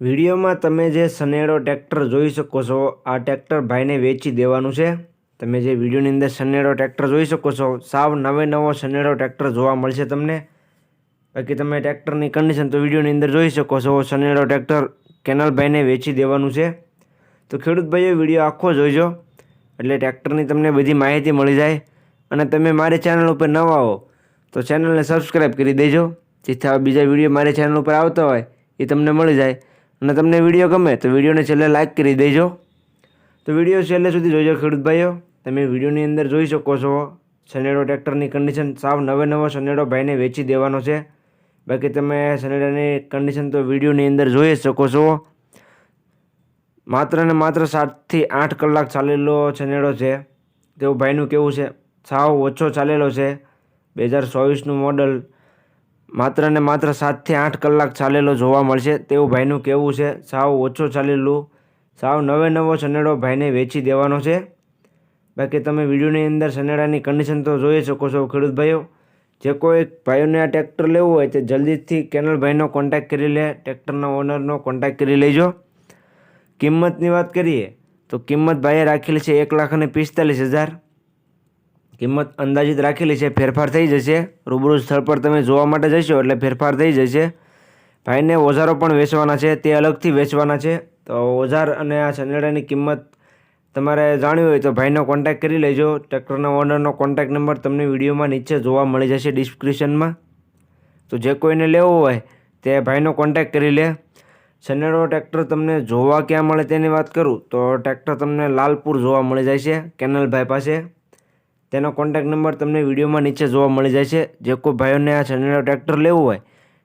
વિડીયોમાં તમે જે સનેડો ટ્રેક્ટર જોઈ શકો છો, આ ટ્રેક્ટર ભાઈને વેચી દેવાનું છે. તમે જે વિડીયોની અંદર સનેડો ટ્રેક્ટર જોઈ શકો છો, સાવ નવે નવો સનેડો ટ્રેક્ટર જોવા મળશે તમને. બાકી તમે ટ્રેક્ટરની કન્ડિશન તો વિડીયોની અંદર જોઈ શકો છો, સનેડો ટ્રેક્ટર કેનલભાઈને વેચી દેવાનું છે. તો ખેડૂત ભાઈઓ, વીડિયો આખો જોઈજો, એટલે ટ્રેક્ટરની તમને બધી માહિતી મળી જાય. અને તમે મારી ચેનલ ઉપર નવા હો, તો ચેનલને સબસ્ક્રાઈબ કરી દેજો, જેથી આવા બીજા વીડિયો મારી ચેનલ ઉપર આવતા હોય, એ તમને મળી જાય. અને તમને વીડિયો ગમે તો વિડીયોને છેલ્લે લાઇક કરી દેજો. તો વીડિયો છેલ્લે સુધી જોઈજો ખેડૂત ભાઈઓ. તમે વિડીયોની અંદર જોઈ શકો છો સનેડો ટ્રેક્ટરની કન્ડિશન સાવ નવે નવો સનેડો ભાઈને વેચી દેવાનો છે. બાકી તમે સનેડાની કન્ડિશન તો વિડીયોની અંદર જોઈ જ શકો છો. માત્ર ને માત્ર સાતથી આઠ કલાક ચાલેલો શનેડો છે. તેવું ભાઈનું કેવું છે? સાવ ઓછો ચાલેલો છે. બે હજાર ચોવીસનું મોડલ માત્ર ને માત્ર સાતથી આઠ કલાક ચાલેલો જોવા મળશે. તેવું ભાઈનું કહેવું છે, સાવ ઓછો ચાલેલું. સાવ નવે નવો સનેડો ભાઈને વેચી દેવાનો છે. બાકી તમે વિડીયોની અંદર સનેડાની કન્ડિશન તો જોઈ શકો છો, ખેડૂત ભાઈઓ. જે કોઈ ભાઈઓને આ ટ્રેક્ટર લેવું હોય તે જલ્દીથી કેનલ ભાઈનો કોન્ટેક્ટ કરી લે ટ્રેક્ટરના ઓનરનો કોન્ટેક્ટ કરી લેજો. કિંમતની વાત કરીએ, તો કિંમત ભાઈએ રાખેલી છે એક લાખ અને પિસ્તાલીસ હજાર. કિંમત અંદાજિત રાખેલી છે, ફેરફાર થઈ જશે. રૂબરૂ સ્થળ પર તમે જોવા માટે જશો એટલે ફેરફાર થઈ જશે. ભાઈને ઓઝારો પણ વેચવાના છે, તે અલગથી વેચવાના છે. તો ઓઝાર અને આ સનેડાની કિંમત તમારે જાણવી હોય તો ભાઈનો કોન્ટેક્ટ કરી લેજો. ટ્રેક્ટરના ઓનરનો કોન્ટેક્ટ નંબર તમને વિડીયોમાં નીચે જોવા મળી જશે ડિસ્ક્રિપ્શનમાં તો જે કોઈને લેવો હોય તે ભાઈનો કોન્ટેક્ટ કરી લે. સનેડો ટ્રેક્ટર તમને જોવા ક્યાં મળે તેની વાત કરું તો ટ્રેક્ટર તમને લાલપુર જોવા મળી જાય છે કેનલભાઈ પાસે. તેનો કોન્ટેક્ટ નંબર તમને વિડીયોમાં નીચે જોવા મળી જાય છે જે કોઈ ભાઈઓને આ છનેડો ટ્રેક્ટર લેવું હોય,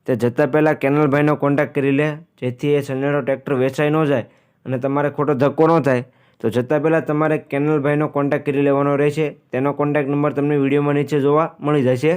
તે જતાં પહેલાં કેનલભાઈનો કોન્ટેક્ટ કરી લે. જેથી એ સનેડો ટ્રેક્ટર વેચાઈ ન જાય અને તમારે ખોટો ધક્કો ન થાય. તો જતાં પહેલાં તમારે કેનલભાઈનો કોન્ટેક્ટ કરી લેવાનો રહેશે. તેનો કોન્ટેક્ટ નંબર તમને વિડીયોમાં નીચે જોવા મળી જશે.